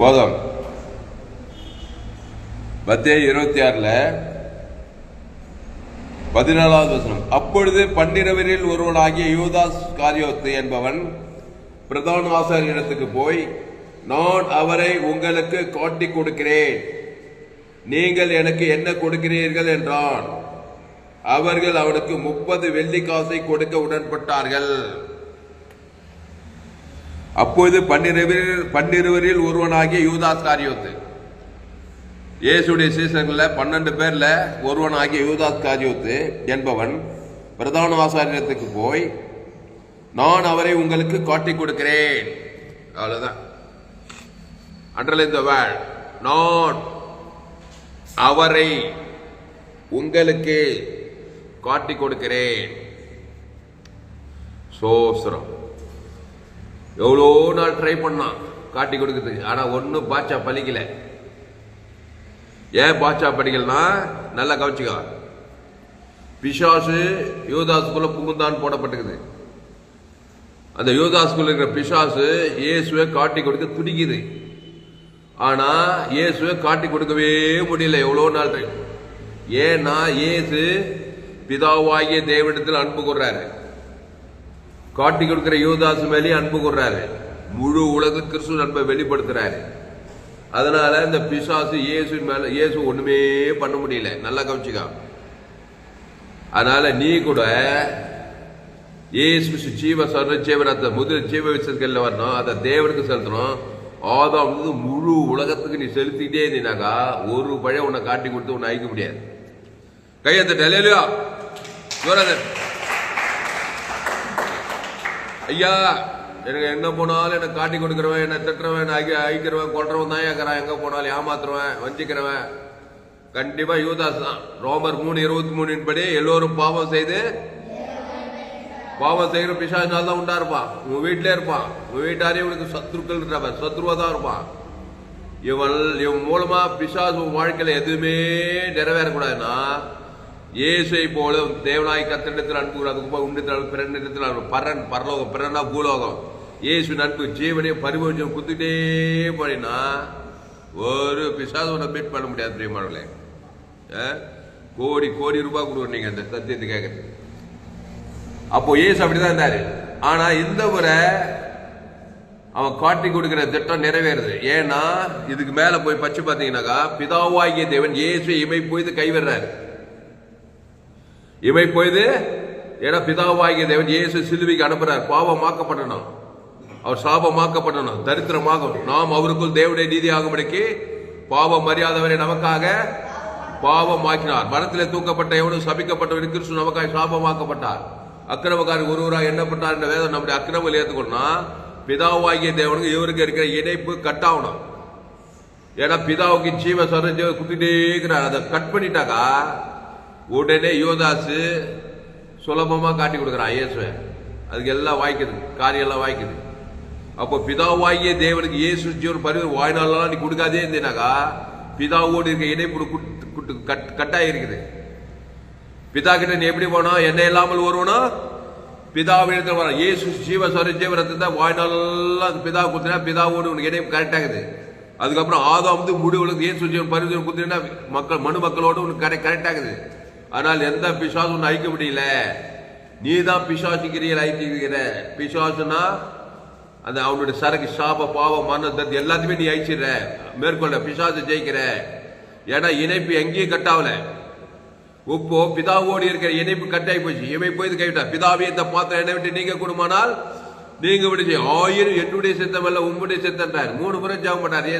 போதும். மத்திய இருபத்தி ஆறுல பதினாலாவது வசனம். அப்பொழுது பன்னிரவரில் ஒருவனாகிய யூதாஸ் காரியோத்து என்பவன் பிரதான ஆசாரியரிடத்துக்கு போய் நான் அவரை உங்களுக்கு காட்டி கொடுக்கிறேன். நீங்கள் எனக்கு என்ன கொடுக்கிறீர்கள்? என்றான். அவர்கள் அவனுக்கு முப்பது வெள்ளி காசை கொடுக்க உடன்பட்டார்கள். அப்பொழுது பன்னிருவரில் பன்னிருவரில் ஒருவனாகிய யூதாஸ் காரியோத்து. இயேசுடைய சீசர்களில் பன்னெண்டு பேர்ல ஒருவனாகிய யூதாஸ் காரியோத்து என்பவன் பிரதான ஆசாரியத்துக்கு போய் நான் அவரை உங்களுக்கு காட்டி கொடுக்கிறேன். அவ்வளவுதான். அன்றில் இந்த வேர்ட் நான் அவரை உங்களுக்கு காட்டி கொடுக்கிறேன். சோசரம் எவ்வளோ நாள் ட்ரை பண்ணான்? காட்டி கொடுக்குது. ஆனால் ஒன்றும் பாட்சா பழிக்கல. ஏன் பாட்சா படிக்கலனா நல்லா கவனிச்சுக்கோ. பிசாசு யூதாசுக்குள்ள புகுந்தான் போடப்பட்டுக்குது. அந்த யூதாசுக்குள்ள இருக்கிற பிசாசு இயேசுவை காட்டி கொடுக்க துடிக்குது. ஆனால் இயேசுவை காட்டி கொடுக்கவே முடியல. எவ்வளோ நாள் ஏன்னா இயேசு பிதாவாகிய தேவனிடத்தில் அன்பு கொடுறாரு காட்டி கொடுக்கிற யூதாசு மேலேயும் அன்பு கொடுறாரு முழு உலக கிறிஸ்து அன்பை வெளிப்படுத்துறாரு. அதனால இந்த பிசாசு இயேசு மேல இயேசு ஒண்ணுமே பண்ண முடியல. நல்லா கவனிச்சுக்கா. அதனால நீ கூட இயேசு ஜீவ சர்வஜீவன் அந்த முதல் ஜீவ விசத்துல வரணும். அதை தேவனுக்கு செலுத்தணும். ஆதாம் வந்து முழு உலகத்துக்கு நீ செலுத்திக்கிட்டே இருந்தீனாக்கா ஒரு பழைய உன்னை காட்டி கொடுத்து உன்னை அழிக்க முடியாது. கையத்த டெலையிலையா ஜோரதன் ஐயா எனக்கு எங்க போனாலும் எனக்கு காட்டி கொடுக்குறவன் என்ன திட்டுறவன் என்ன அகி அழிக்கிறவன் கொல்றவன் தான் ஏக்கிறான் எங்க போனாலும் ஏமாத்துறவன் வஞ்சிக்கிறவன். கண்டிப்பா யூதாஸ் தான். ரோமர் மூணு இருபத்தி மூணின் படி எல்லோரும் பாவம் செய்து பாவம் செய்கிற பிசாசினால் தான் உண்டா இருப்பான். உன் வீட்டிலே இருப்பான். உன் வீட்டாரே உனக்கு சத்ருக்கள் இருப்பான் சத்ருவா தான் இருப்பான். இவன் இவன் மூலமா பிசாசு உன் வாழ்க்கையில எதுவுமே நிறைவேறக்கூடாதுன்னா இயேசுவை போல தேவனாய் கத்தனிடத்தில் அன்பு அதுக்கு உண்டித்தால் பிறனிடத்தில் அன்பு. பரன் பரலோகம் பிறனா பூலோகம். இயேசு நட்பு ஜீவனையும் பரிபோஜம் குத்துட்டே போனீங்கன்னா ஒரு பிசாது உன்னை மீட் பண்ண முடியாது பிரியமானங்களே கோடி கோடி ரூபாய் கொடுக்குறீங்க நீங்கள் அந்த சத்தியத்தை கேட்கறது அப்போ இயேசு அப்படிதான் இருந்தாரு. ஆனா இந்த முறை அவன் காட்டி கொடுக்கிற திட்டம் நிறைவேறுது. ஏன்னா இதுக்கு மேல போய் பச்சு பார்த்தீங்கன்னாக்கா பிதாவாகிய தேவன் இயேசு இமை போய் கைவிடுறாரு இவை போய்து ஏன்னா பிதாவாகிய தேவன் இயேசு சிலுவைக்கு அனுப்புறார். பாவமாக்கப்படணும். அவர் சாபமாக்கப்படணும். தரித்திரமாகும். நாம் அவருக்குள் தேவனுடைய நீதி ஆகும்படிக்கு பாவம் மரியாதவரை நமக்காக பாவம் ஆக்கினார் மரத்தில் தூக்கப்பட்ட எவனும் சபிக்கப்பட்டவன் கிறிஸ்து நமக்காக சாபமாக்கப்பட்டார். அக்கிரமக்காரர் ஒருவராக எண்ணப்பட்டார் என்ற வேதம் நம்முடைய அக்கிரமங்கள் ஏற்றுக்கொண்டா பிதாவாகிய தேவனுக்கு இவருக்கு இருக்கிற இணைப்பு கட்டாகணும். ஏன்னா பிதாவுக்கு ஜீவ சரஞ்ச குத்திட்டே இருக்கிறார். அதை கட் பண்ணிட்டாக்கா உடனே யோதாசு சுலபமாக காட்டி கொடுக்குறான் இயேசுவை. அதுக்கு எல்லாம் வாய்க்குது காரியம் எல்லாம் வாய்க்குது. அப்போ பிதாவாகிய தேவனுக்கு இயேசு ஜீவன் பரிவு வாய்நாளெல்லாம் நீ கொடுக்காதே இருந்தேனாக்கா பிதாவோடு இருக்க இணைப்பு குட்டு கட் கட்டாயிருக்குது. பிதா கிட்ட நீ எப்படி போனோம் என்ன இல்லாமல் வருவனா பிதாவிடத்தில் வர இயேசு ஜீவ சரி ஜீவனத்தை தான் வாய்நாளெல்லாம் பிதா குத்துனா பிதாவோடு உனக்கு இணைப்பு கரெக்டாகுது அதுக்கப்புறம் ஆதாம் வந்து முடிவுகளுக்கு இயேசு ஜீவன் பரிந்து குத்துனா மக்கள் மனு மக்களோடு உனக்கு கரெக்ட் கரெக்டாகுது ஆனால் எந்த பிசாசும் ஒன்று அழிக்க முடியல. நீ தான் பிசாசுக்கிறீர்கள் அழிச்சிருக்கிற பிசாசுனா அந்த அவனுடைய சரக்கு சாப பாவம் மரண எல்லாத்தையுமே நீ அழிச்சிடுற. மேற்கொள்ள பிசாசு ஜெயிக்கிற. ஏன்னா இணைப்பு எங்கேயும் கட்டாவல. உப்போ பிதாவோடு இருக்கிற இணைப்பு கட்டாயி போச்சு. இவை போய் கைவிட்டா பிதாவே இந்த பாத்திரம் என்னை விட்டு நீங்க கொடுமானால் நீங்க விடுச்சு ஆயிரம் என்னுடைய சித்தம் அல்ல உம்முடைய சித்தன்றார் மூணு முறை ஜாபம் பண்ணார்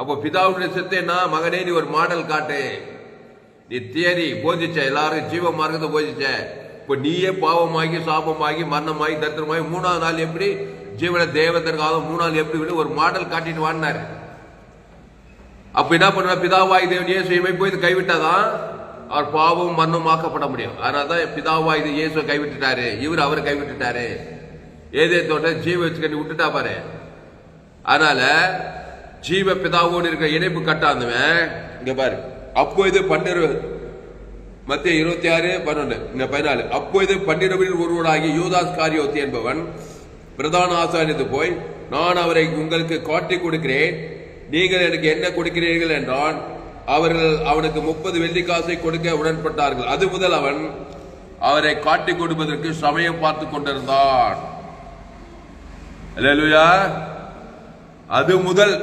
அப்போ பிதாவுடைய சித்தேன்னா மகனே நீ ஒரு மாடல் காட்டு. நீ தியரி போதிச்ச எல்லாரும் ஜீவ மார்க்கத்தை போதிச்ச. இப்போ நீயே பாவமாகி சாபமாகி மரணமாகி தத்திரமாகி மூணாவது நாள் எப்படி ஜீவன தேவதற்காக மூணு நாள் எப்படி விட ஒரு மாடல் காட்டிட்டு வாழ்னாரு அப்ப என்ன பண்ணுவா பிதாவாய் தேவன் இயேசு இமை போய் இது கைவிட்டாதான் அவர் பாவம் மரணமாக்கப்பட முடியும். அதனாலதான் பிதாவாய் இது இயேசுவை கைவிட்டுட்டாரு. இவர் அவரை கைவிட்டுட்டாரு. ஏதே தோட்ட ஜீவ வச்சு கட்டி விட்டுட்டா பாரு. அதனால ஜீவ பிதாவோடு இருக்கிற இணைப்பு கட்டாந்தவன் இங்க பாரு. அப்போ இது பன்னிரு மத்திய இருபத்தி ஆறு பன்னெண்டு இந்த பதினாலு. அப்பொழுது பன்னிரவில் ஒருவனாகிய யூதாஸ் காரியோத்தி என்பவன் பிரதான ஆசாரியத்து போய் நான் அவரை உங்களுக்கு காட்டி கொடுக்கிறேன். நீங்கள் எனக்கு என்ன கொடுக்கிறீர்கள் என்றான். அவர்கள் அவனுக்கு முப்பது வெள்ளிக்காசை கொடுக்க உடன்பட்டார்கள். அது முதல் அவன் அவரை காட்டிக் கொடுப்பதற்கு சமயம் பார்த்து கொண்டிருந்தான். அது முதல்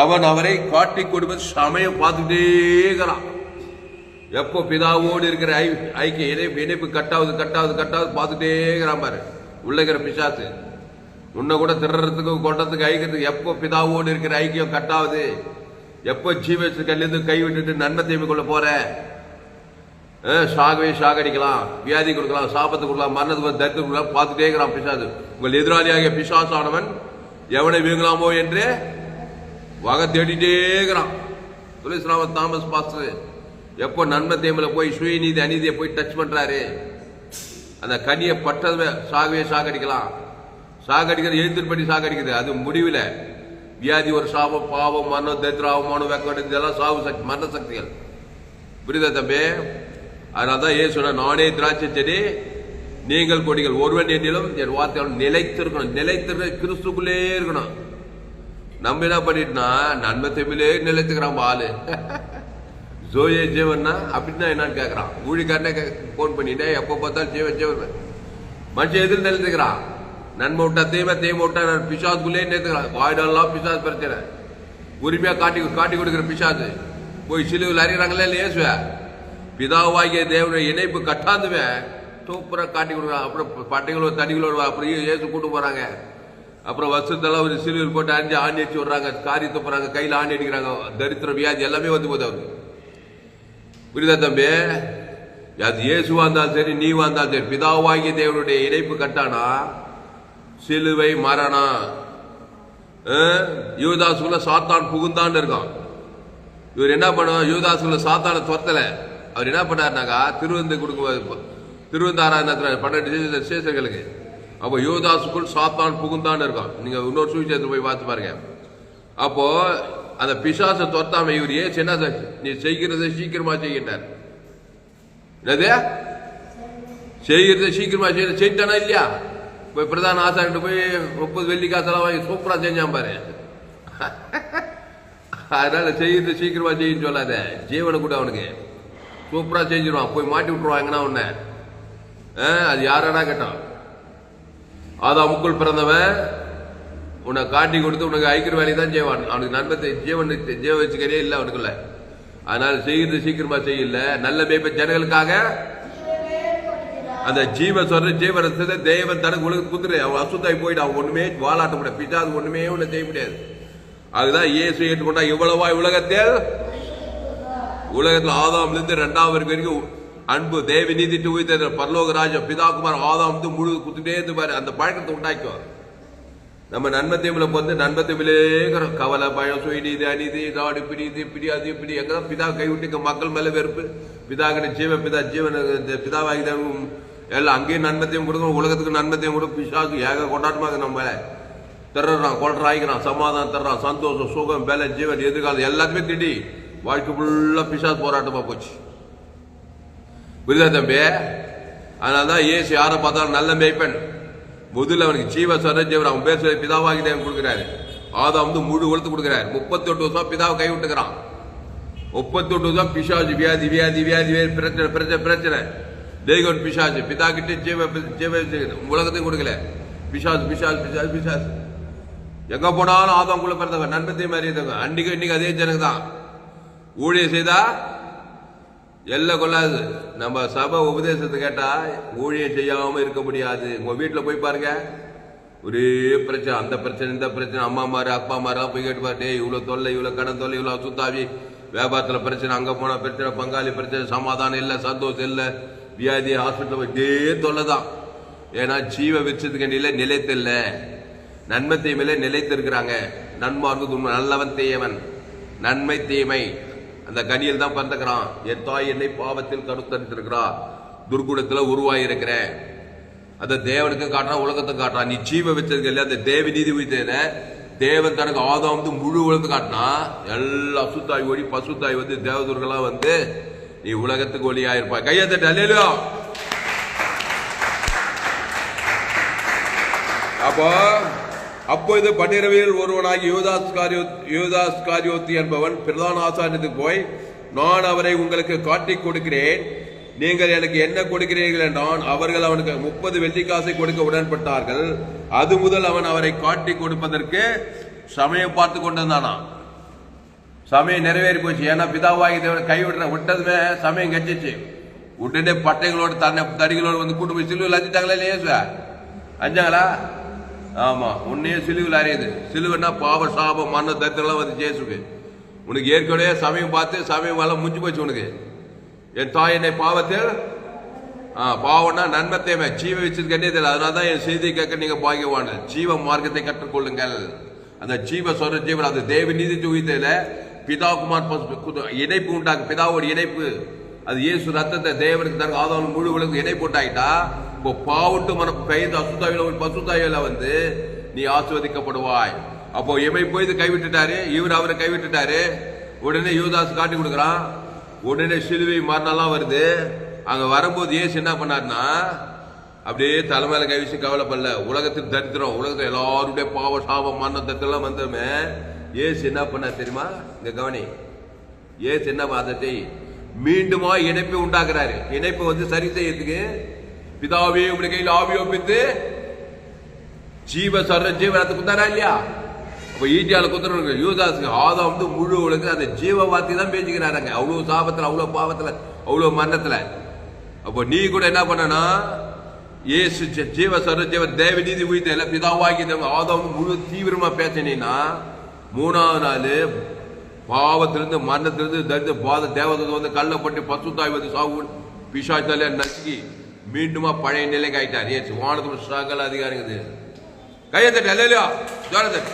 அவன் அவரை காட்டிக் கொடுப்பது சமயம் பார்த்துட்டே இருக்கிறான் எப்போ பிதாவோடு இருக்கிற ஐ ஐக்கிய இணைப்பு இணைப்பு கட்டாவது கட்டாவது கட்டாவது பார்த்துட்டே இருக்கிறான் பாரு. உள்ள இருக்கிற பிசாசு. உன்னை கூட திருடுறதுக்கு கொண்டதுக்கு ஐக்கிறதுக்கு எப்போ பிதாவோடு இருக்கிற ஐக்கியம் கட்டாவது? எப்போ ஜீவத்து கல்லிருந்து கை விட்டுட்டு நன்மை தீமை கொள்ள போற? சாகவே சாகடிக்கலாம் வியாதி கொடுக்கலாம் சாபத்தை கொடுக்கலாம் மரணத்துக்கு தரித்து கொடுக்கலாம் பார்த்துட்டே இருக்கிறான் பிசாசு. உங்கள் எதிராளியாகிய பிசாசானவன் எவனை வீங்கலாமோ என்று வகை தேடிட்டே இருக்கிறான் துளசிராம தாமஸ் பாஸ்டர். எப்போ நன்மை தேமில் போய் சுயநீதி அநீதியை போய் டச் பண்ணுறாரு அந்த கனியை பட்டதுமே சாகவே சாகடிக்கலாம். சாகடிக்கிறது எழுந்திருப்படி சாகடிக்குது. அது முடிவில். வியாதி ஒரு சாபம் பாவம் மரணம் தரித்திர அவமானம் இதெல்லாம் சாவு சக்தி மரண சக்திகள். புரியுதா தம்பி? அதனால தான் ஏன் சொன்ன நானே திராட்சை செடி நீங்கள் கொடிகள். ஒருவன் என்னிலும் என் வார்த்தையால் நிலைத்திருக்கணும். நிலைத்திருக்க கிறிஸ்துக்குள்ளே இருக்கணும். நம்ம என்ன பண்ணிட்டோம்னா நன்மை தமிழே நிலைத்துக்கிறான் ஆளு ஜோயே ஜீவன்னா அப்படின்னா என்னன்னு கேட்கறான் ஊழிக்காரனே ஃபோன் பண்ணிட்டே எப்போ பார்த்தாலும் ஜீவன் ஜீவன். மனுஷன் எதில் நிலைத்துக்கிறான்? நன்மை விட்டா தீமை தீமை விட்டா நான் பிசாதுக்குள்ளே நிறுத்துக்கிறான் வாய்டெல்லாம் பிசாசு பிரச்சனை. உரிமையா காட்டி காட்டி கொடுக்குற பிசாது போய் சிலுவில் அறியறாங்களே இல்லையா இயேசுவ. பிதாவாகிய தேவனுடைய இணைப்பு கட்டாந்துவேன். சூப்பராக காட்டி கொடுக்குறான். அப்புறம் பட்டைகளோ தடிகளோ அப்புறம் இயேசு கூட்டு போறாங்க. அப்புறம் வருஷத்தெல்லாம் ஒரு சிலுவில் போட்டு அஞ்சு ஆணி அடிச்சு விடுறாங்க காரி துப்புறாங்க கையில் ஆணி அடிக்கிறாங்க. தரித்திர வியாதி எல்லாமே வந்து போகுது அவருக்கு. புரியுதா தம்பி? அது இயேசுவா இருந்தாலும் சரி நீ இருந்தாலும் சரி பிதாவாகிய தேவனுடைய இணைப்பு கட்டானா? சிலுவை மரணம் யுவதாசுல சாத்தான் புகுந்தான்னு இருக்கான். இவர் என்ன பண்ணுவோம் யுவதாசுல சாத்தான துரத்தலை. அவர் என்ன பண்ணாருனாக்கா திருவந்து கொடுக்க திருவந்தாராயணத்தில் பன்னெண்டு சேஷர்களுக்கு அப்போ யோதாசுக்குள் சாத்தான் புகுந்தான்னு இருக்கான் நீங்கள் இன்னொரு சுவிசேஷத்தை போய் பார்த்து பாருங்க. அப்போது அந்த பிசாசை துரத்தாம இவர். ஏன் என்ன நீ செய்கிறத சீக்கிரமா செய்கின்றார் என்னது? செய்கிறத சீக்கிரமா செய்ய செய்தானா இல்லையா? போய் பிரதான ஆசாரிட்டு போய் முப்பது வெள்ளி காசெல்லாம் வாங்கி சூப்பராக செஞ்சான் பாரு. அதனால செய்யறது சீக்கிரமா செய்யுன்னு சொல்லாத. ஜீவனை கூட அவனுக்கு. சூப்பரா செஞ்சிருவான். போய் மாட்டி விட்டுருவாங்கன்னா உன்ன. ஆ, அது யாரடா கேட்டான். ஆதாமுக்குள் பிறந்தவன் உன்னை காட்டி கொடுத்து உனக்கு ஐக்கிற வேலையை தான் செய்வான். அவனுக்கு நன்மத்தை ஜீவன் ஜீவ வச்சுக்கிறே இல்லை அவனுக்குள்ள. அதனால செய்யறது சீக்கிரமா செய்யல. நல்ல மேய்ப்ப ஜனங்களுக்காக அந்த ஜீவ சொல்ற ஜீவரத்தை தேவன் தனக்கு உலக குத்துரு அவன் அசுத்தாய் போயிட்டு அவன் ஒண்ணுமே வாலாட்ட முடியாது. பிசாது ஒண்ணுமே ஒண்ணு செய்ய முடியாது. அதுதான் இயேசு ஏற்றுக்கொண்டா இவ்வளவா உலகத்தில்? உலகத்தில் ஆதாம்லேருந்து இருந்து ரெண்டாவது வரைக்கும் அன்பு தேவி நீதிட்டு உயிர்த்த பரலோக ராஜா பிதாகுமார் ஆதா வந்து முழு குத்துட்டே இருந்து பாரு அந்த பழக்கத்தை உண்டாக்குவார் நம்ம நன்மை வந்து நன்மை கவலை பயம் சுயநீதி அநீதி நாடு பிடி இது பிடி அது இப்படி எங்கதான் பிதா கைவிட்டு மக்கள் மேல வெறுப்பு பிதா கிட்ட ஜீவ பிதா ஜீவன் இந்த பிதாவாகி தேவன் எல்லாம் அங்கேயும் நன்மத்தையும் கொடுக்கணும் உலகத்துக்கு நன்மத்தையும் கொடுக்கும் பிசாக்கு ஏக கொண்டாட்டமாக நம்ம திறறான் தர்றான் கொள்றாய்க்கிறான் சமாதானம் தர்றான் சந்தோஷம் சுகம் வேலை ஜீவன் எதிர்காலம் எல்லாத்தையுமே திடி வாழ்க்கை ஃபுல்லாக பிசாசு போராட்டமாக போச்சு. புரியுதா தம்பி? அதனால தான் இயேசு யாரை பார்த்தாலும் நல்ல மேய்ப்பன். முதல்ல அவனுக்கு ஜீவ சரஞ்சவர் அவன் பேர் சொல்லி பிதாவாகி தேவன் கொடுக்குறாரு. ஆதாம் வந்து முழு உலகத்து கொடுக்குறாரு. முப்பத்தி எட்டு வருஷம் பிதாவை கை விட்டுக்கிறான். முப்பத்தி எட்டு வருஷம் பிசாஜு வியாதி வியாதி வியாதி பிரச்சனை பிரச்சனை பிரச்சனை. தெய்வன் பிசாஜு பிதா கிட்ட ஜீவ ஜீவ உலகத்தையும் கொடுக்கல. பிசாசு பிசாசு பிசாசு பிசாசு. எங்க போனாலும் ஆதாம்குள்ள பிறந்தவங்க நண்பத்தையும் மாதிரி இருந்தவங்க அன்னைக்கு இன்னைக்கு அதே ஜனங்க தான் ஊழியம் செய்தா எல்லாம் கொள்ளாது. நம்ம சபை உபதேசத்தை கேட்டா ஊழியம் செய்யாம இருக்க முடியாது. உங்க வீட்டுல போய் பாருங்க. ஒரே பிரச்சனை அந்த பிரச்சனை இந்த பிரச்சனை. அம்மா மாரு அப்பா மாரெல்லாம் போய் கேட்டு பாரு டேய் இவ்வளவு தொல்லை இவ்வளவு கடன் தொல்லை இவ்வளவு சுத்தாவி. வியாபாரத்துல பிரச்சனை அங்க போனா பிரச்சனை பங்காளி பிரச்சனை சமாதானம் இல்ல சந்தோஷம் இல்ல. வியாதி ஹாஸ்பிட்டல் போய் இதே தொல்லை தான். ஏன்னா ஜீவ விச்சத்துக்கு நிலை நிலைத்தில்ல நன்மை தீமையில நிலைத்திருக்கிறாங்க நன்மார்க்கு உண்மை நல்லவன் தீயவன் நன்மை தீமை. அந்த கனியில் தான் பிறந்துக்கிறான். என் தாய் என்னை பாவத்தில் கருத்தரித்திருக்கிறா துர்குணத்தில் உருவாகி இருக்கிறேன் அந்த தேவனுக்கும் காட்டுறான் உலகத்துக்கும் காட்டுறான். நீ ஜீவ வச்சிருக்க இல்லையா? அந்த தேவ நீதி வைத்தேன தேவன் தனக்கு ஆதாம் வந்து முழு உலகத்தை காட்டினா எல்லா அசுத்தாய் ஓடி பசுத்தாய் வந்து தேவதுர்களாக வந்து நீ உலகத்துக்கு ஒளியா இருப்பாய் கையை தட்டு அல்லையோ அப்போ அப்பொழுது பன்னிரவில் ஒருவனாகி யூதாஸ் காரியோ யூதாஸ் காரியோத்தி என்பவன் பிரதான ஆசாரியத்துக்கு போய் நான் அவரை உங்களுக்கு காட்டிக் கொடுக்கிறேன். நீங்கள் எனக்கு என்ன கொடுக்கிறீர்கள் என்றான். அவர்கள் அவனுக்கு முப்பது வெள்ளிக்காசை கொடுக்க உடன்பட்டார்கள். அது முதல் அவன் அவரை காட்டி கொடுப்பதற்கு சமயம் பார்த்து கொண்டிருந்தானா? சமயம் நிறைவேறி போச்சு. ஏன்னா பிதாவாகி தேவன் கைவிடுற விட்டதுமே சமயம் கட்சிச்சு உடனே பட்டைகளோடு தன்னை தடிகளோடு வந்து கூட்டு போய் சிலுவில் அஞ்சிட்டாங்களா இல்லையா சார் அஞ்சாங்களா? ஆமா உன்னையே சிலுவில் அறியுது. சிலுவைன்னா பாவ சாபம் மண்ண தரித்திரம்லாம் வந்து ஜேசுக்கு. உனக்கு ஏற்கனவே சமயம் பார்த்து சமயம் எல்லாம் முடிஞ்சு போச்சு உனக்கு. என் தாய் என்னை பாவத்தில் ஆ பாவம்னா நன்மத்தையுமே ஜீவ வச்சிருக்கே தெரியல அதனால தான் என் செய்தி கேட்க நீங்கள் பாக்கியவான. ஜீவ மார்க்கத்தை கற்றுக்கொள்ளுங்கள். அந்த ஜீவ சொல்ற ஜீவன் அது தேவ நீதி துவித்தையில பிதா குமார் இணைப்பு உண்டாக்கு. பிதாவோட இணைப்பு. அது இயேசு ரத்தத்தை தேவனுக்கு தர ஆதவன் முழு உலகம் இணைப்பு உண்டாகிட்டா இப்போ பாவுட்டு மன கைது அசுத்தாவில ஒரு வந்து நீ ஆசிர்வதிக்கப்படுவாய். அப்போ எமை போய் இது கைவிட்டுட்டாரு இவர் அவரை கைவிட்டுட்டாரு. உடனே யூதாஸ் காட்டி கொடுக்குறான். உடனே சிலுவை மரணம்லாம் வருது. அங்கே வரும்போது ஏசு என்ன பண்ணாருன்னா அப்படியே தலைமையில கை வச்சு கவலைப்படல. உலகத்துக்கு தரித்திரம் உலகத்தில் எல்லாருடைய பாவ சாபம் மரணம் தரித்திரம் வந்துருமே. ஏசு என்ன பண்ணார் தெரியுமா? இந்த கவனி. ஏசு என்ன பார்த்ததை மீண்டுமா இணைப்பு உண்டாக்குறாரு. இணைப்பை வந்து சரி செய்யறதுக்கு பிதாவே உடைய கையில் ஆவி ஒப்பித்து ஜீவ சர்ற ஜீவனத்தை குத்தாரா இல்லையா? அப்போ ஈட்டியால் குத்துறவங்க யூதாஸுக்கு ஆதம் வந்து முழு உலக அந்த ஜீவ வார்த்தை தான் பேசிக்கிறாருங்க அவ்வளோ சாபத்தில் அவ்வளோ பாவத்தில் அவ்வளோ மரணத்தில். அப்போ நீ கூட என்ன பண்ணனா? ஏசு ஜீவ சர்வ ஜீவ தேவ நீதி உயிர்த்த பிதாவாகி தேவ ஆதம் முழு தீவிரமாக பேசினீங்கன்னா மூணாவது நாள் பாவத்திலிருந்து மரணத்திலிருந்து தரித்த பாத தேவதை வந்து கள்ளப்பட்டு தாய் வந்து சாவு பிசாச்சாலே நசுக்கி மீண்டுமா பழைய நிலைக்கு ஆயிட்டார். ஏசு வானத்து சகல அதிகாரிங்க கையை தட்டு அல்லையா ஜோர தட்டு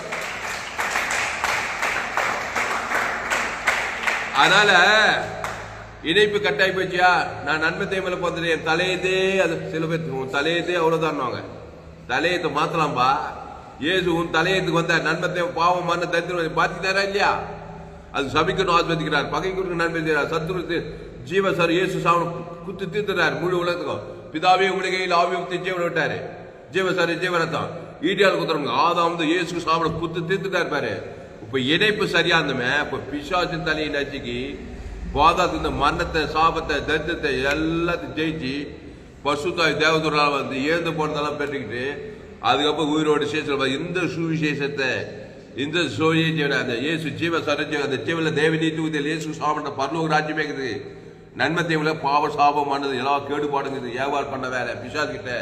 அதனால இணைப்பு கட்டாயி போச்சியா நான் நன்மை தேவையில பார்த்துட்டு என் தலையதே அது சில பேர் உன் தலையத்தே அவ்வளவுதான் தலையத்தை மாத்தலாம்பா. ஏசு உன் தலையத்துக்கு வந்த நன்மை தேவை பாவம் மண்ண தரித்திரம் பார்த்துட்டாரா இல்லையா? அது சபிக்கணும் ஆஸ்வதிக்கிறார் பகைக்கு நன்மை செய்கிறார். சத்துரு ஜீவ சார் இயேசு சாவனம் குத்து தீர்த்துறார் முழு உலகத்துக்கும். பிதாவே உங்களுடைய கையில் ஆவியத்தை ஜீவன் விட்டாரு ஜீவ சார் ஜீவனத்தான் ஈட்டியால் குத்துறவங்க ஆதாம் வந்து இயேசு சாப்பிட குத்து தீர்த்துட்டா இருப்பாரு இப்ப இணைப்பு சரியா இருந்தமே இப்ப பிசாசின் தலையை நச்சுக்கு பாதாத்து இந்த மரணத்தை சாபத்தை தரித்திரத்தை எல்லாத்தையும் ஜெயிச்சு பசுத்தாய் தேவதூரால் வந்து ஏந்து போனதெல்லாம் பெற்றுக்கிட்டு அதுக்கப்புறம் உயிரோடு சேசல் இந்த சுவிசேஷத்தை இந்த சோழி ஜீவன அந்த இயேசு ஜீவ சரஜ அந்த ஜீவன தேவ நீதி இயேசு சாப்பிட்ட பரலோக ராஜ்யமே இருக்குது. நன்மை தேவையில பாவ சாபமானது எல்லாம் கேடுபாடுங்குது ஏவாள் பண்ண வேலை பிசாஸ் கிட்ட.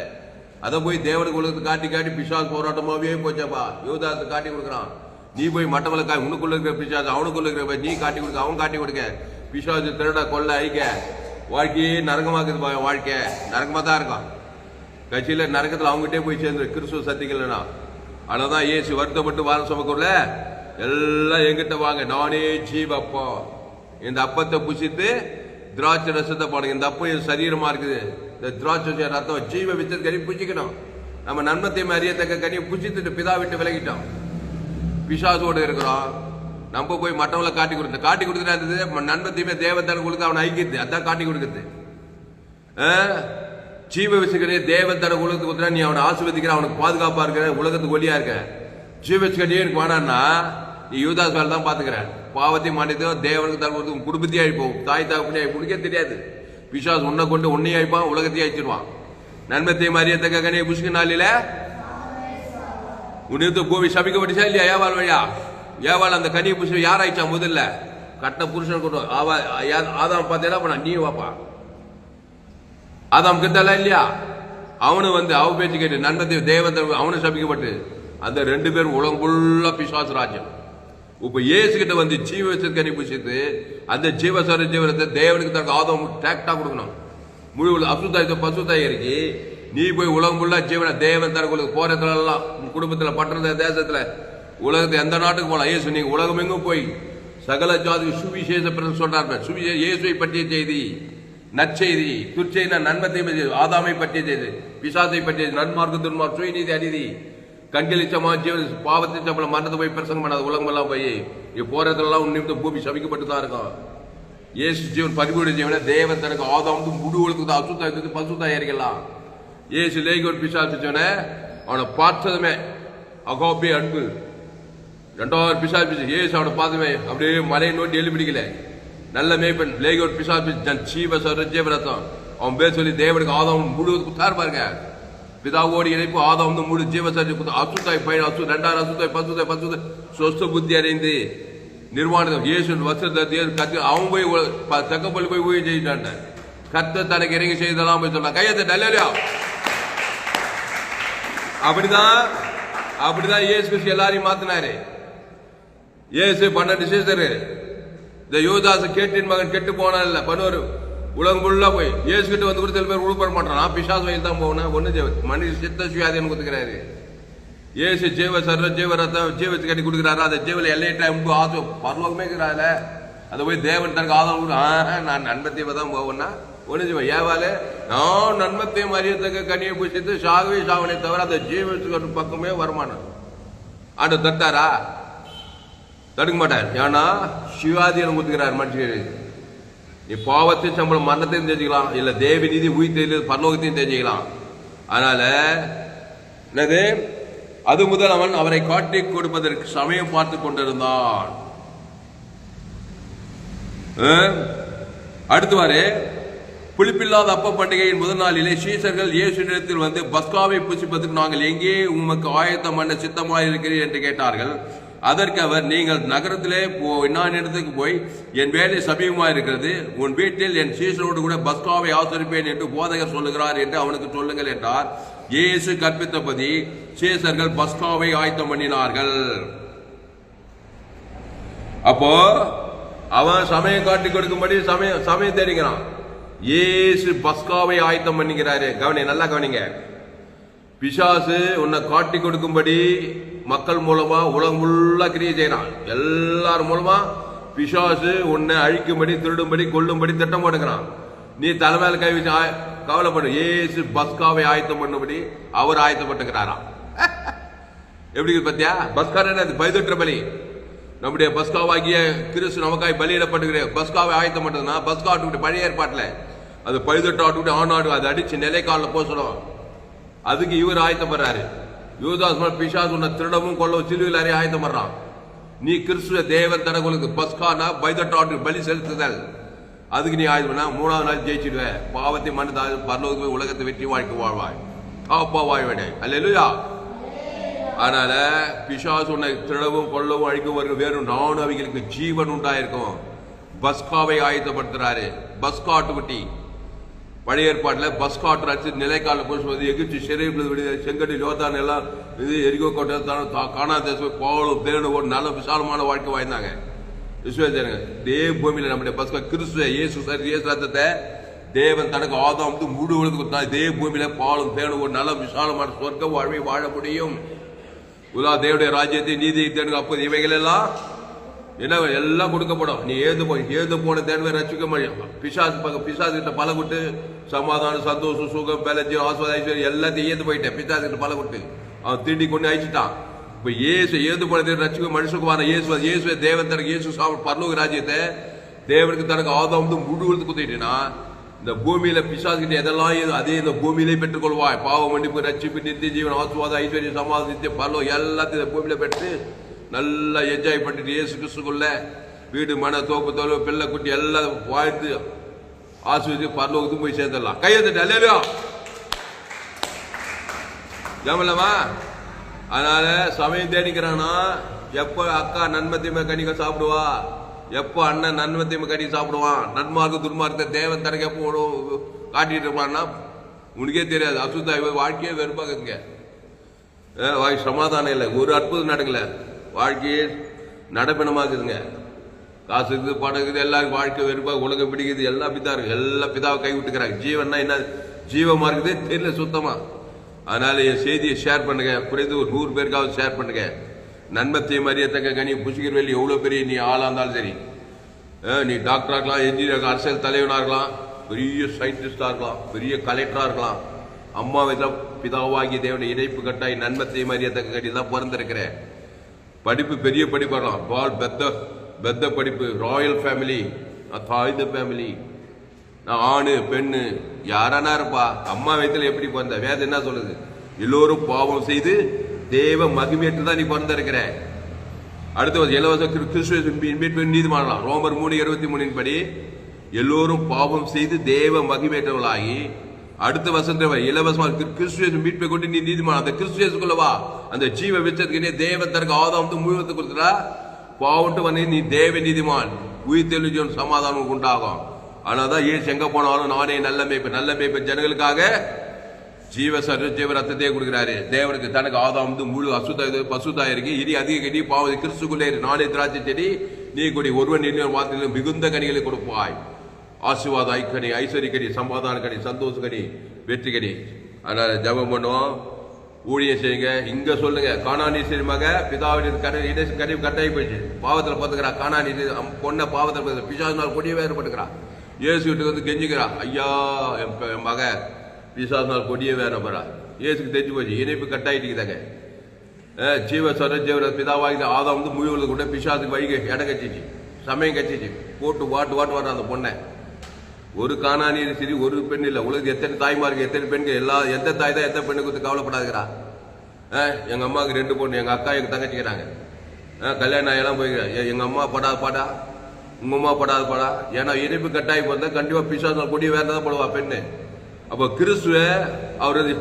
அதை போய் தேவனுக்கு உலகத்தை காட்டி காட்டி பிசாஸ் போராட்டமாவே போச்சாப்பா. யோதாசத்தை காட்டி கொடுக்குறான். நீ போய் மட்டமலை காய் உனக்குள்ள இருக்கிற பிசாஸ் அவனுக்குள்ள இருக்கிற நீ காட்டி கொடுக்க அவன் காட்டி கொடுக்க. பிசாசு திருட கொள்ள ஐக்க வாழ்க்கையே நரகமாக்குது பா வாழ்க்கை. நரகமாக தான் இருக்கும் கட்சியில் நரகத்தில் அவங்ககிட்டே போய் சேர்ந்து கிறிஸ்துவ சத்திக்கலனா அதனாலதான் ஏசி வருத்தப்பட்டு வார சமக்குள்ள எல்லாம் எங்கிட்ட வாங்க நானே ஜீவப்போ. இந்த அப்பத்தை புசித்து திராட்சை ரசத்தை பாடுங்க. இந்த அப்பம் என் இருக்குது. இந்த திராட்சை ரத்தம் ஜீவ வித்து கனி புச்சிக்கணும் நம்ம நன்மத்தையும் அறியத்தக்க கனியை புசித்துட்டு பிதா விட்டு விலகிட்டோம். பிசாசோடு இருக்கிறோம். நம்ம போய் மற்றவங்களை காட்டி கொடுத்து காட்டி கொடுத்துட்டு நண்பத்தையுமே தேவத்தான கொடுத்து அவனை ஐக்கியது அதான் காட்டி கொடுக்குது ஆ? ஜீவ விசுகிறே தேவத்தான உலகத்துக்கு கொடுத்தா நீ அவனை ஆசிர்வதிக்கிற அவனுக்கு பாதுகாப்பாக இருக்கிற உலகத்துக்கு ஒளியாக இருக்க. ஜீவ விசுகடியே எனக்கு வேணான்னா நீ யூதாஸ் வேலை தான் பார்த்துக்கிறேன் பாவத்தை மாட்டியதும் தேவனுக்கு தருவது உன் குடும்பத்தையும் அழிப்போம். தாய் தாக்குனே உனக்கே தெரியாது. விசுவாஸ் உன்னை கொண்டு உன்னையும் அழிப்பான் உலகத்தையும் அழிச்சிருவான். நன்மத்தை அறியத்தக்க கனியை புஷ்க நாளில உன்னித்து கோவி சபிக்கப்பட்டுச்சா இல்லையா? ஏவாள் வழியா? ஏவாள் அந்த கனியை புஷ்க யார் ஆயிடுச்சா முதல்ல? கட்ட புருஷன் கொண்டு ஆவா ஆதாம் பார்த்து என்ன பண்ணா நீ வாப்பா. ஆதாம் கிட்டலாம் இல்லையா? அவனு வந்து அவ பேச்சு கேட்டு நன்மத்தை தேவத்தை அவனு சபிக்கப்பட்டு அந்த ரெண்டு பேரும் உலகம் ஃபுல்லா பிசாசு ராஜ்யம். இப்போ இயேசு வந்து ஜீவ வச்சிருக்கனி புசித்து அந்த ஜீவசார ஜீவனத்தை தேவனுக்கு தனக்கு ஆதம் டேக்டா கொடுக்கணும். முழு அசுத்தாயத்தை பசுத்தாய் இருக்கு நீ போய் உலகம் ஃபுல்லாக ஜீவன தேவன் தனக்கு போறதுல குடும்பத்தில் உன் தேசத்தில் பட்டணத்துல உலகத்தை எந்த நாட்டுக்கு போகலாம் இயேசு நீங்கள் உலகம் எங்கும் போய் சகல ஜாதி சுவிசேஷ பிறகு சொல்றாரு சுவிசேஷ இயேசுவை பற்றிய செய்தி நற்செய்தி துர்ச்செய்தி நன்மத்தை பற்றிய ஆதாமை பற்றிய செய்தி பிசாசை பற்றிய நன்மார்க்கு துன்மார்க்கு சுயநீதி அநீதி கஞ்சலிச்சமா ஜீவன் பாவத்தின் சம்பளம் மறந்து போய் பிரசங்கம் பண்ணாத உலகம் எல்லாம் போய் இங்க இடத்துலலாம் உன்னிமித்த பூமி சபிக்கப்பட்டு தான் இருக்கும் ஏசு ஜீவன் பரிபூர்ண ஜீவனை தேவன் தனக்கு ஆதாமுக்கு முழு உலகத்துக்கு அசுத்தா இருக்குது பசுத்தா ஏறிக்கலாம் ஏசு லேகோட் பிசாசு சொன்ன அவனை பார்த்ததுமே அகோபி அன்பு. ரெண்டாவது பிசா பிசு ஏசு அவனை பார்த்துமே அப்படியே மலையை நோட்டி எழுதி பிடிக்கல நல்ல மேய்ப்பன் லேகோட் பிசா பிசு ஜன் சீவ சர அவன் பேர் சொல்லி தேவனுக்கு ஆதம் முழு தார் பாருங்க. பிதாவோடு இணைப்பு ஆதம் வந்து முழு ஜீவசாரி அசுத்தாய் பயன் அசு ரெண்டாயிரம் அசுத்தாய் பசுத்தாய் பசுத்தாய் சொஸ்த புத்தி அடைந்து நிர்வாணம் இயேசு வசத்தை கத்து அவன் போய் தக்கப்பள்ளி போய் ஊழியம் செய்யிட்டான் கத்த தனக்கு இறங்கி செய்தலாம் போய் சொன்னான். கையத்தை நல்லலையா அப்படிதான் அப்படிதான் இயேசு கிறிஸ்து எல்லாரையும் மாத்தினாரு. இயேசு பன்னெண்டு சீசரு இந்த யோதாச கேட்டின் மகன் கெட்டு போனான் இல்ல பண்ணுவாரு உலகம் ஃபுல்லாக போய். ஏசு கிட்ட வந்து கூட சில பேர் உழுப்பட மாட்டான் நான் பிசாசு வயல் தான் போனேன் ஒண்ணு மனுஷ சித்த சுயாதீனம் கொடுத்துக்கிறாரு ஏசு ஜீவ சர்வ ஜீவ ரத்தம் ஜீவத்து கட்டி கொடுக்குறாரு. அந்த ஜீவல எல்லையிட்ட அம்பு ஆசோ பரலோகமே இருக்கிறாரு அதை போய் தேவன் தனக்கு ஆதரவு கொடு. நான் நன்மத்தீவ தான் போவேன்னா ஒன்று செய்வேன். ஏவாலே நான் நன்மத்தையும் அறியத்தக்க கனியை பிடிச்சிட்டு சாகவே சாவனை தவிர அந்த ஜீவத்துக்கு பக்கமே வருமானம். ஆண்டு தட்டாரா தடுக்க மாட்டார். ஏன்னா சிவாதீனம் கொடுத்துக்கிறார் மனுஷன் நீ பாவத்தையும் சம்பளம் மரணத்தையும் தெரிஞ்சுக்கலாம். இல்ல தேவி நீதி உயிர் பரலோகத்தையும் தெரிஞ்சுக்கலாம். அதனால என்னது? அது முதல் அவன் அவரை காட்டி கொடுப்பதற்கு சமயம் பார்த்து கொண்டிருந்தான். அடுத்துவாரு அடுத்து வாரு. புளிப்பில்லாத அப்ப பண்டிகையின் முதல் நாளிலே சீசர்கள் இயேசுனிடத்தில் வந்து பஸ்காவை புசிப்பதற்கு நாங்கள் எங்கே உமக்கு ஆயத்தம் பண்ண சித்தமாக இருக்கிறீர் என்று கேட்டார்கள். அதற்கு அவர் நீங்கள் நகரத்திலே போ இன்னான் இடத்துக்கு போய் என் வேலை சமீபமாக இருக்கிறது. உன் வீட்டில் என் சீசனோடு கூட பஸ்காவை ஆசரிப்பேன் என்று போதகர் சொல்லுகிறார் என்று அவனுக்கு சொல்லுங்கள் என்றார். இயேசு கற்பித்தபடி சீசர்கள் பஸ்காவை ஆயத்தம் பண்ணினார்கள். அப்போ அவன் சமயம் காட்டி கொடுக்கும்படி சமயம் சமயம் தெரிகிறான் ஏசு பஸ்காவை ஆயத்தம் பண்ணிக்கிறாரு கவனி நல்லா கவனிங்க. பிசாசு உன்னை காட்டி கொடுக்கும்படி மக்கள் மூலமா உலகம் ஃபுல்லா கிரியை செய்யறான். எல்லார் மூலமா பிசாசு உன்னை அழிக்கும்படி திருடும்படி கொல்லும்படி திட்டம் போட்டுக்கிறான். நீ தலைமையில கை வச்சு கவலைப்படு. ஏசு பஸ்காவை ஆயத்தம் பண்ணும்படி அவர் ஆயத்தப்பட்டுக்கிறாராம். எப்படி பத்தியா பாத்தியா? பஸ்கார் என்னது பைதொற்ற பலி. நம்முடைய பஸ்காவாகிய கிறிஸ்து நமக்காய் பலியிடப்பட்டுகிற பஸ்காவை ஆயத்தம் பண்ணதுன்னா பஸ்கா ஆட்டுக்குட்டி பழைய ஏற்பாட்டில். அது பழுதொட்டு ஆண் ஆடு அதை அடிச்சு நிலைக்காலில் போக அதுக்கு இவர் ஆயத்தப்படுறாரு. யூதாஸ் பிசாஸ் உன்னை திருடவும் கொல்லவும் சிலுவையில் அறிய ஆயத்தம் நீ கிறிஸ்துவ தேவன் தனக்கு பஸ்கானா பைதட்டாட்டு பலி செலுத்துதல். அதுக்கு நீ ஆயுதம் பண்ணா மூணாவது நாள் ஜெயிச்சிடுவ. பாவத்தை மனு போய் உலகத்தை வெற்றி வாழ்க்கை வாழ்வாய். காப்பா வாழ்வேனே அல்லா அதனால பிசாஸ் உன்னை திருடவும் கொல்லவும் அழிக்கும் வரும் வேறு நானும் அவைகளுக்கு ஜீவன் உண்டாயிருக்கும். பஸ்காவை ஆயத்தப்படுத்துறாரு. பஸ்கா ஆட்டுக்குட்டி பழைய ஏற்பாட்டில் பஸ் அடிச்சு நிலைக்கால பூசுவது எகிப்து சிறையில் விடுதலை செங்கடி யோதான் எல்லாம் இது எரிகோ கோட்டை காணா தேசம் கோவலும் பேரணு ஒரு நல்ல விசாலமான வாழ்க்கை வாழ்ந்தாங்க விஸ்வேசனுங்க தேவ பூமியில் நம்முடைய பஸ்கா கிறிஸ்துவ இயேசு சார் இயேசு ரத்தத்தை தேவன் தனக்கு ஆதாம் வந்து முழு உலகத்துக்கு கொடுத்தான். இதே பூமியில பாலும் தேனும் ஒரு நல்ல விசாலமான சொர்க்க வாழ்வை வாழ முடியும் உலா தேவடைய ராஜ்யத்தை நீதி தேடுங்க அப்போது இவைகள் எல்லாம் என்ன எல்லாம் கொடுக்கப்படும். நீ ஏது போய் ஏது போன தேவை ரசிக்க முடியும். பிசாசு பக்கம் பிசாசு கிட்ட பல கொட்டு சமாதானம் சந்தோஷம் சுகம் பலஜி ஆஸ்வாத ஐஸ்வர்யம் எல்லாத்தையும் ஏது போயிட்டேன். பிசாசு கிட்ட பல கொட்டு. அவன் தீண்டி கொண்டு அழிச்சிட்டான். இப்போ ஏசு ஏது போன தேவன் ரசிக்க மனுஷகுமார இயேசு இயேசு தேவன் தனக்கு இயேசு சாப்பிட பரலோக ராஜ்யத்தை தேவனுக்கு தனக்கு ஆதம் வந்து முழு உழுது குத்திட்டுனா இந்த பூமியில பிசாசு கிட்ட எதெல்லாம் அதே இந்த பூமியிலே பெற்றுக்கொள்வாய். பாவ மன்னிப்பு ரட்சிப்பு நித்திய ஜீவன் ஆசுவாத ஐஸ்வர்யம் சமாதானம் நித்திய பரலோ எல்லாத்தையும் இந்த பூமியில பெற்று நல்லா என்ஜாய் பண்ணிட்டு இயேசு கிறிஸ்துக்குள்ள வீடு மன தோப்பு தோல் பிள்ளை குட்டி எல்லாம் வாழ்ந்து ஆஸ்வதி பரலோகத்துக்கு போய் சேர்ந்துடலாம். கையெழுத்து அல்லையா ஜாமலமா அதனால சமயம் தேடிக்கிறானா? எப்போ அக்கா நன்மை தீமை கனிக்க சாப்பிடுவா? எப்போ அண்ணன் நன்மை தீமை கனி சாப்பிடுவான்? நன்மார்க்கு துன்மார்க்கத்தை தேவன் தனக்கு எப்போ காட்டிட்டு இருப்பான்னா? உனக்கே தெரியாது. அசுத்தா இவ வாழ்க்கையே வெறுப்பாக்குங்க வாய் சமாதானம் இல்லை. ஒரு அற்புதம் நடக்கலை. வாழ்க்கையே நடப்பினமாக்குதுங்க. காசு இருக்குது படம் இருக்குது எல்லாருக்கும் வாழ்க்கை வெறுப்பா உலகம் பிடிக்குது எல்லாம் பிதா இருக்கு. எல்லா பிதாவை கை விட்டுக்கிறாங்க. ஜீவன்னா என்ன? ஜீவமா இருக்குதே தெரியல சுத்தமா. அதனால என் செய்தியை ஷேர் பண்ணுங்க. குறைந்து ஒரு நூறு பேருக்காவது ஷேர் பண்ணுங்க. நன்மத்தையும் அறியத்தக்க கனி புசிக்கிற வெளி எவ்வளோ பெரிய நீ ஆளாக இருந்தாலும் சரி. நீ டாக்டராக இருக்கலாம் என்ஜினியர் அரசியல் தலைவனாக இருக்கலாம் பெரிய சயின்டிஸ்டாக இருக்கலாம் பெரிய கலெக்டராக இருக்கலாம். அம்மா வீட்டில் பிதாவாகி தேவனை இணைப்பு கட்டாய் நன்மத்தையும் அறியத்தக்க கனி தான் பிறந்திருக்கிறேன். படிப்பு பெரிய படிப்பு வரலாம். பால் பெத்த பெத்த படிப்பு ராயல் ஃபேமிலி தாய்ந்த ஃபேமிலி நான் ஆணு பெண்ணு யாரானா இருப்பா? அம்மா வயதில் எப்படி பிறந்த? வேதம் என்ன சொல்லுது? எல்லோரும் பாவம் செய்து தேவ மகிமையற்று தான் நீ பிறந்திருக்கிற. அடுத்து வந்து இலவச கிரு- கிறிஸ்துவ மீட்பு நீதிமானலாம் ரோமர் மூணு இருபத்தி மூணின் படி எல்லோரும் பாவம் செய்து தேவ மகிமேற்றவர்களாகி அடுத்த வசந்த இலவசமாக கிரு- மீட்பை கொண்டு நீ நீதிமான் அந்த கிறிஸ்துவக்குள்ள வா அந்த ஜீவ விச்சத்துக்கு தேவன் தனக்கு ஆதாம் வந்து முழுவத்து கொடுத்துட்டா பாவன்ட்டு வந்து நீ தேவ நீதிமான் உயிர் தெளிஞ்சவன் சமாதானம் உண்டாகும். ஆனால் தான் ஏசு எங்கே போனாலும் நானே நல்ல மேய்ப்பு நல்ல மேய்ப்பு ஜனங்களுக்காக ஜீவ சர்வ ஜீவ ரத்தத்தையே கொடுக்குறாரு. தேவனுக்கு தனக்கு ஆதாம் வந்து முழு அசுத்தா இது பசுத்தா இருக்கு. இனி அதிக கனி பாவதி கிறிஸ்துக்குள்ளே நானே திராட்சை செடி நீ கொடி ஒருவன் இன்னொரு வார்த்தையிலும் மிகுந்த கனிகளை கொடுப்பாய். ஆசீர்வாத ஐக்கணி ஐஸ்வர்ய சமாதானக்கணி சந்தோஷக்கணி வெற்றிக்கணி அதனால் ஜபம் ஜெபம் பண்ணுவோம். ஊழியம் செய்யுங்க. இங்க சொல்லுங்க. காணானி மக பிதாவின் கரை இட- கனி கட்டாயி போயிடுச்சு பாவத்தில் பார்த்துக்கிறா. காணாணி பொண்ணை பாவத்தில் பார்த்து பிசாசினால் கொடிய வேறுபட்டுக்கிறா இயேசு வீட்டுக்கு வந்து கெஞ்சிக்கிறா. ஐயா என் ப- என் மக பிசாசினால் கொடிய வேற போறா இயேசுக்கு தெரிஞ்சு போச்சு. இணைப்பு கட்டாயிட்டுதாங்க ஜீவ சர ஜீவர பிதாவாகி ஆதம் வந்து முழுவதுக்கு கூட பிசாசுக்கு வழி இடம் கட்சிச்சு சமயம் கட்சிச்சு போட்டு வாட்டு வாட்டு வாட்டு அந்த பொண்ணை. ஒரு காணானி சரி ஒரு பெண் இல்லை. உலகத்துக்கு எத்தனை தாய்மாருக்கு எத்தனை பெண்கள் எல்லா எந்த தாய் தான் எந்த பெண்ணுக்கு கொடுத்து கவலைப்படாதுக்கிறா? அஹ், எங்க அம்மாவுக்கு ரெண்டு பொண்ணு எங்க அக்கா எங்க தங்கச்சிக்கிறாங்க கல்யாணம் ஆகியெல்லாம் போய்க்கிறேன் எங்கள் எங்க அம்மா படாத பாடா? உங்க அம்மா படாத பாடா? ஏன்னா இணைப்பு கட்டாயி போந்தா கண்டிப்பா பிசாசம் கொடி வேறு தான் போடுவா பெண்ணு. அப்போ கிறிஸ்துவ அவரது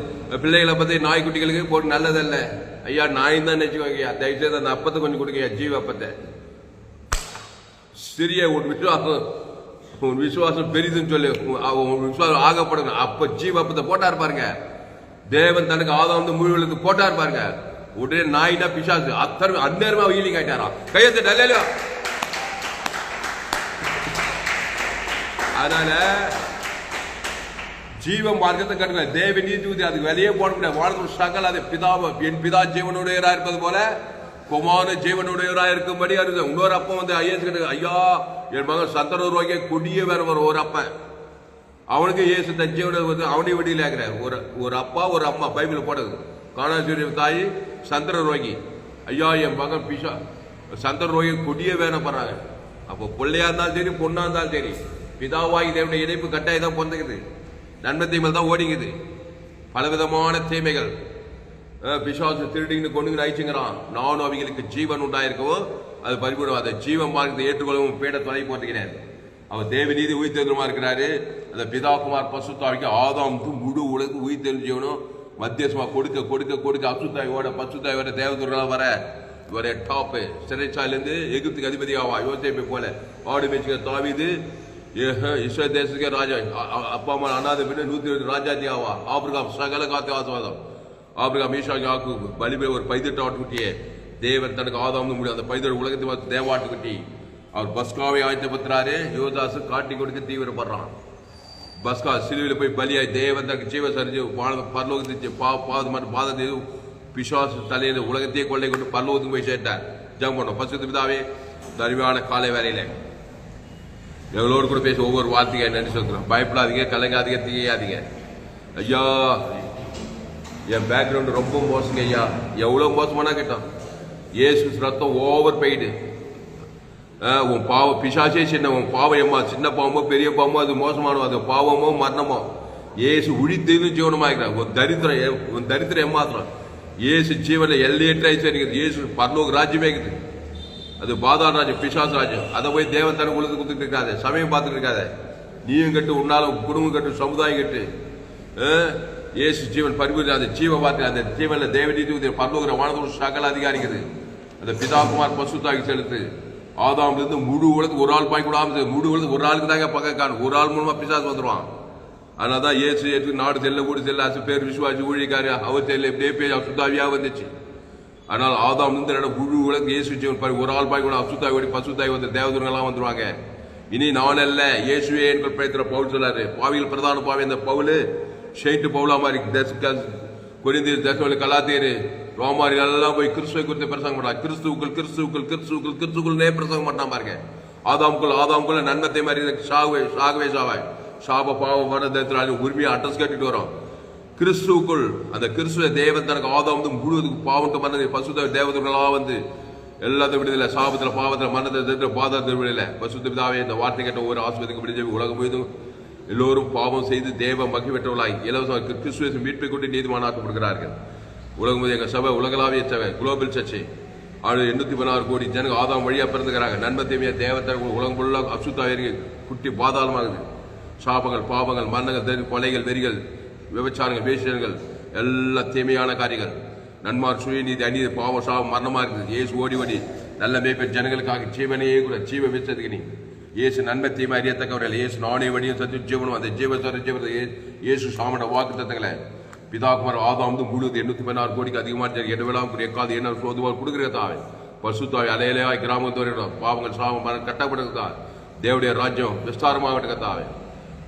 பிள்ளைகளை பத்தி நாய்க்குட்டிகளுக்கு போட்டு நல்லதல்ல. ஐயா நாய் தான் நினைச்சுக்கோங்க தயவுசெய்து அந்த அப்பத்தை கொஞ்சம் கொடுங்க ஜீவ அப்பத்தை. சிறிய ஒரு விசுவாசம் உன் விசுவாசம் பெரிதுன்னு சொல்லு. உன் உன் விசுவாசம் ஆகப்படுங்க அப்ப ஜீவப்பத்தை போட்டார் பாருங்க. தேவன் தனக்கு ஆதம் வந்து முழுவதுக்கு போட்டார் பாருங்க. உடனே நாயினா பிசாசு. அத்தனை அந்நேரமா ஹீலிங் ஆயிட்டாராம் கையத்து டல்லையா அதனால ஜீவ மார்க்கத்தை கட்டுங்க தேவ நீதி அதுக்கு வெளியே போட முடியாது. வாழ்க்கை சகல அது பிதாவை என் பிதா ஜீவனுடையரா இருப்பது போல. குமார ஜீவனுடையவராயிருக்கும்படி அறிந்த. இன்னொரு அப்பன் வந்து ஐயஸ் கிட்ட ஐயா என் மகன் சந்தன ரோகிய கொடிய வேற வரும் ஒரு அப்பன் அவனுக்கு இயேசு தஞ்சையோட வந்து அவனையும் வெடியில் ஆகிறார் ஒரு ஒரு அப்பா ஒரு அம்மா பைபிள் போடுது காணாசூரிய தாய் சந்திர ரோகி. ஐயா என் மகன் பிஷா சந்திர ரோகி கொடிய வேணும் பண்றாங்க அப்போ பிள்ளையா இருந்தாலும் சரி பொண்ணா இருந்தாலும் சரி பிதாவாகி தேவனுடைய இணைப்பு கட்டாயம் தான் பிறந்துக்குது நன்மை தீமல் தான் ஓடிக்குது. பலவிதமான தீமைகள். பிசாசு திருடின்னு கொண்டு ஆயிடுச்சுங்கிறான் நானும் அவங்களுக்கு ஜீவன் உண்டாயிருக்கவோ அது பரிபூர்ணம் அதை ஜீவன் மார்க்கத்தை ஏற்றுக்கொள்ளவும் பேட தொலை போட்டுக்கிறேன் அவர் தேவ நீதி உயிர்த்தெழுமா இருக்கிறாரு? அந்த பிதாகுமார் பசுத்தாவிக்கு ஆதாம் முழு உலகம் உயிர் தெரிஞ்சவனும் மத்தியசமா கொடுக்க கொடுக்க கொடுக்க அசுத்தாயோட பசுத்தாயோட தேவதூரெல்லாம் வர. இவரே டாப்பு சிறைச்சாலேருந்து எகிப்துக்கு அதிபதி ஆவா யோசிப்பை போல. ஆடு மேய்ச்சிக்க தாவிது இஸ்ரோ தேசத்துக்கே ராஜா. அப்பா அம்மா அண்ணாது பின்ன நூத்தி இருபது ராஜாதி ஆவா ஆபிரகாம் சகல காத்து ஆசுவாதம் ஆபிரகாம் ஈஷா யாக்கு பலிபே ஒரு பைதட்டு ஆட்டுக்குட்டியே. தேவன் தனக்கு ஆதாம் முடியும் அந்த பைதட்டு உலகத்தை பார்த்து தேவாட்டுக்குட்டி அவர் பஸ்காவை ஆயத்தப்படுத்துறாரு யுவதாசு காட்டி கொடுக்க தீவிரப்படுறான். பஸ்கா சிலுவையில் போய் பலியாய் தேவன் தனக்கு ஜீவ சரிஞ்சு பரலோகத்தை பா பாது மட்டும் பாதத்தை பிசாசு தலையில் உலகத்தையே கொள்ளை கொண்டு பரலோகத்துக்கு போய் சேர்த்தார். ஜம் பண்ணோம். பசு பிதாவே தருமையான காலை வேலையில். எங்களோடு கூட பேசி ஒவ்வொரு வார்த்தையை நன்றி சொல்கிறோம். பயப்படாதீங்க கலங்காதீங்க தீயாதீங்க ஐயா என் பேக்ரவுண்டு ரொம்ப மோசங்க ஐயா. எவ்வளோ மோசமானா கேட்டான். ஏசு ரத்தம் ஓவர் பெய்டு உன் பாவ பிசாசே சின்ன உன் பாவம் எம்மா சின்ன பாவமோ பெரிய பாவமோ அது மோசமானோ அது பாவமோ மரணமோ? ஏசு உழித்தேன்னு ஜீவனமா இருக்கிறான் உன் தரித்திரம் எ- உன் தரித்திரம் ஏமாத்திரம் ஏசு ஜீவனில் எல்லையற்ற ஐஸ்வர்யம் ஏசு பரலோக ராஜ்யமே இருக்குது. அது பாதாள ராஜ்யம் பிசாஸ் ராஜ்யம். அதை போய் தேவன் தனக்கு உழுது கொடுத்துட்டு இருக்காது. சமயம் பார்த்துட்டு இருக்காது. நீயும் கட்டு உன்னாலும் குடும்பம் கட்டு சமுதாயம் கட்டு. அஹ், இயேசு ஜீவன் பரிபூர்ண அந்த ஜீவ வார்த்தை அந்த ஜீவன்ல தேவநீதி பரலோகிற வானதோடு சகல அதிகாரிக்குது அந்த பிதாகுமார் பசுத்தாகி செலுத்து. ஆதாம்லேருந்து முழு உலகத்துக்கு ஒரு ஆள் பாய் கூடாம முழு உலகத்துக்கு ஒரு ஆளுக்கு தாங்க பக்கம் காணும். ஒரு ஆள் மூலமாக பிசாசு வந்துடுவான் அதனால தான் ஏசு ஏற்று நாடு செல்ல கூட செல்ல அசு பேர் விசுவாசி ஊழியக்காரி அவர் செல்ல இப்படியே பேர் அசுத்தாவியா வந்துச்சு. ஆனால் ஆதாம் இந்த இடம் முழு உலகம் இயேசு ஜீவன் பாரு ஒரு ஆள் பாய் கூட அசுத்தாய் ஓடி பசுத்தாய் வந்து தேவதூர்கள்லாம் வந்துருவாங்க. இனி நான் அல்ல இயேசுவே என்கள் பேசுற பவுல் சொல்லாரு. பாவியில் பிரதான பாவி அந்த பவுல். ஷெயிட்டு பவுலா மாதிரி கொரிந்தீர் தேசவழி தசவலி கலாத்தீர் ரோமாரி எல்லாம் போய் கிறிஸ்துவை குறித்து பிரசங்கம் பண்றாங்க கிறிஸ்துவுக்குள் கிறிஸ்துவுக்குள் கிறிஸ்துவுக்குள் கிறிஸ்துக்குள்ளே பிரசங்கம் பண்ணாம பாருங்க. ஆதாம்குள் ஆதாம்குள்ள நன்மத்தை மாதிரி எனக்கு சாகவே சாகவே சாவாய். சாப பாவ மரணத்தில் உரிமையை அட்ரஸ் கட்டிட்டு வரோம். கிறிஸ்துவுக்குள் அந்த கிறிஸ்துவ தேவன் தனக்கு ஆதாம் வந்து முழுவதுக்கு பாவத்தை மன்னது பசுத்த தேவதெல்லாம் வந்து எல்லாத்தையும் விடுதலை சாபத்தில் பாவத்தில் மன்னத்தை பாதத்தில் விடல பசுத்த பிதாவே இந்த வார்த்தை கேட்ட ஒரு ஆஸ்பத்திரிக்கு விடுதலை உலகம் முழுதும் எல்லோரும் பாவம் செய்து தேவ மகிழ்வற்றவர்களாய் இலவசம் கிறிஸ்துவ மீட்பை கொண்டு நீதிமானாக்கப்படுகிறார்கள் உலகம் எங்கள் சபை உலகளாவிய சபை குளோபல் சர்ச்சை. ஆடு எண்ணூத்தி பதினாறு கோடி ஜனங்க ஆதாம் வழியாக பிறந்துக்கிறாங்க நன்மை தேவையா தேவத்தர் உலகம் ஃபுல்லாக அசுத்தாயிருக்கு குட்டி பாதாளமாகுது. சாபங்கள் பாவங்கள் மரணங்கள் கொலைகள் வெறிகள் விபச்சாரங்கள் வேஷங்கள் எல்லா தீமையான காரியங்கள். நன்மார் சுயநீதி அநீதி பாவம் சாபம் மரணமாக இருக்குது. ஏசு ஓடி ஓடி நல்ல மேய்ப்பன் ஜனங்களுக்காக ஜீவனையே கூட ஜீவ வச்சதுக்கு நீ. இயேசு நன்மை தீமை அறியத்தக்கவர்கள் இயேசு நானே வடியும் சத்து ஜீவனும் அந்த ஜீவசர ஜீவத்தை இயேசு சாமட வாக்கு தத்தங்களை. பிதாகுமார் ஆதாம் முழுது எண்ணூத்தி பதினாறு கோடிக்கு அதிகமாக இடவிழாம் எக்காது என்ன சோதுவார் கொடுக்குற தாவே. பசுத்தாய் அலையிலையாய் கிராமத்தோரிடம் பாவங்கள் சாபம் மரம் கட்டப்படுகிறதா தேவடைய ராஜ்யம் விஸ்தாரமாக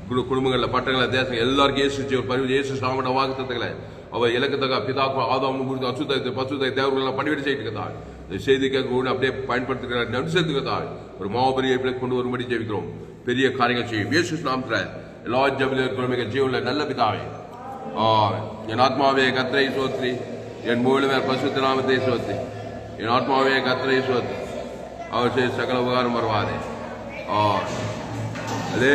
குடு குடும்பங்களில் பட்டங்களில் தேசம் எல்லாருக்கும் இயேசு ஜீவன் பரிவு இயேசு சாமட வாக்கு தத்தங்களை. அவர் இலக்கத்தக்க பிதாக்கு ஆதாம் குறித்து அசுத்த பசுத்தை தேவர்கள் பணிவிட செய்துக்கிறதா செய்திக்காக கூட அப்படியே பயன்படுத்துகிற நடு சேர்த்துக்கிறதா ஒரு மாபெரிய கொண்டு வரும்படி ஜெபிக்கிறோம். பெரிய காரியங்கள் செய்யும். இயேசு நாமத்தில் எல்லா ஜபிலும் ஜீவனில் நல்ல பிதாவே. என் ஆத்மாவே கத்திரை சோத்ரி என் மூலமே பசுத்த நாமத்தை சோத்ரி என் ஆத்மாவே கத்திரை சோத்ரி அவர் செய்ய சகல உபகாரம் வருவாதே ஆ அதே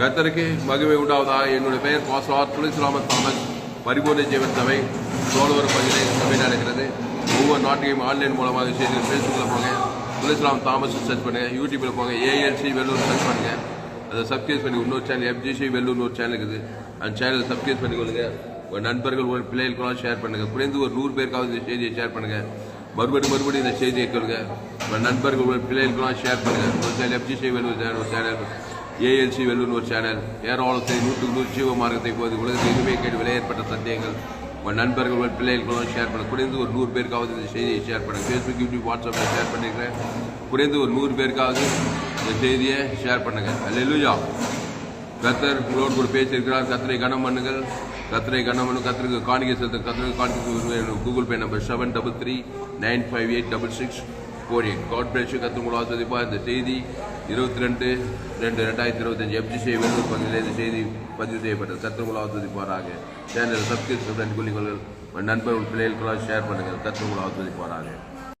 கத்தருக்கு மகிமை உண்டாவதாக. என்னுடைய பெயர் பாஸ்வார் துளசிராம தாமஸ். பரிபூர்ண ஜீவன் சபை சோழவர் பகுதியில் சபை நடக்கிறது. ஒவ்வொரு நாட்டையும் ஆன்லைன் மூலமாக செய்து ஃபேஸ்புக்கில் போங்க. துளசிராம் தாமஸ் சர்ச் பண்ணுங்கள் யூடியூப்பில் போங்க. ஏஎல்சி வெள்ளூர் சர்ச் பண்ணுங்க. அதை சப்ஸ்கிரைப் பண்ணி இன்னொரு சேனல் எஃப்ஜிசி வெள்ளூர்னு ஒரு சேனல் இருக்குது. அந்த சேனலை சப்ஸ்கிரைப் பண்ணிக்கொள்ளுங்க. உங்கள் நண்பர்கள் உங்கள் பிள்ளைகளுக்கெல்லாம் ஷேர் பண்ணுங்கள் குறைந்து ஒரு நூறு பேருக்காவது இந்த செய்தியை ஷேர் பண்ணுங்கள் மறுபடியும் மறுபடியும் இந்த செய்தியை கேளுங்க உங்கள் நண்பர்கள் உங்கள் பிள்ளைகளுக்கெல்லாம் ஷேர் பண்ணுங்கள் ஒரு சேனல் எஃப்ஜிசி வெள்ளூர் சேனல் ஒரு சேனல் ஏஎல்சி வெள்ளூர் ஒரு சேனல் ஏராளத்தை நூற்றுக்கு நூறு ஜீவ மார்க்கத்தை போது உலகத்தில் இனிமே கேட்டு விலை ஏற்பட்ட சத்தியங்கள் உங்கள் நண்பர்கள் உங்கள் பிள்ளைகளுக்கெல்லாம் ஷேர் பண்ண குறைந்து ஒரு நூறு பேருக்காவது இந்த செய்தியை ஷேர் பண்ணுங்க. ஃபேஸ்புக் யூடியூப் வாட்ஸ்அப்பில் ஷேர் பண்ணிக்கிறேன் குறைந்து ஒரு நூறு பேருக்காவது இந்த செய்தியை ஷேர் பண்ணுங்கள் அல்லேலூயா கத்தர் உங்களோடு கூட பேசியிருக்கிறார். கத்தரை கனம் பண்ணுங்கள். கத்திரை கண்ணமனு கத்திரிக்கு கத்தருக்கு காணிக்கை செலுத்த கத்திரிக்கு காணிக்கை Google Pay number seven double three nine five eight double six four eight God bless கத்து உங்களை ஆசிரியப்பா இந்த செய்தி இருபத்தி ரெண்டு ரெண்டு ரெண்டாயிரத்தி இருபத்தஞ்சு எஃப்ஜிசி வெள்ளூர் பகுதியில் இந்த செய்தி பதிவு செய்யப்பட்டது கத்து உங்களை சேனல் சப்ஸ்கிரிப்ஷன் பண்ணி கொள்ளுங்கள் உங்கள் பிள்ளைகளுக்கெல்லாம் ஷேர் பண்ணுங்கள் கத்து உங்களை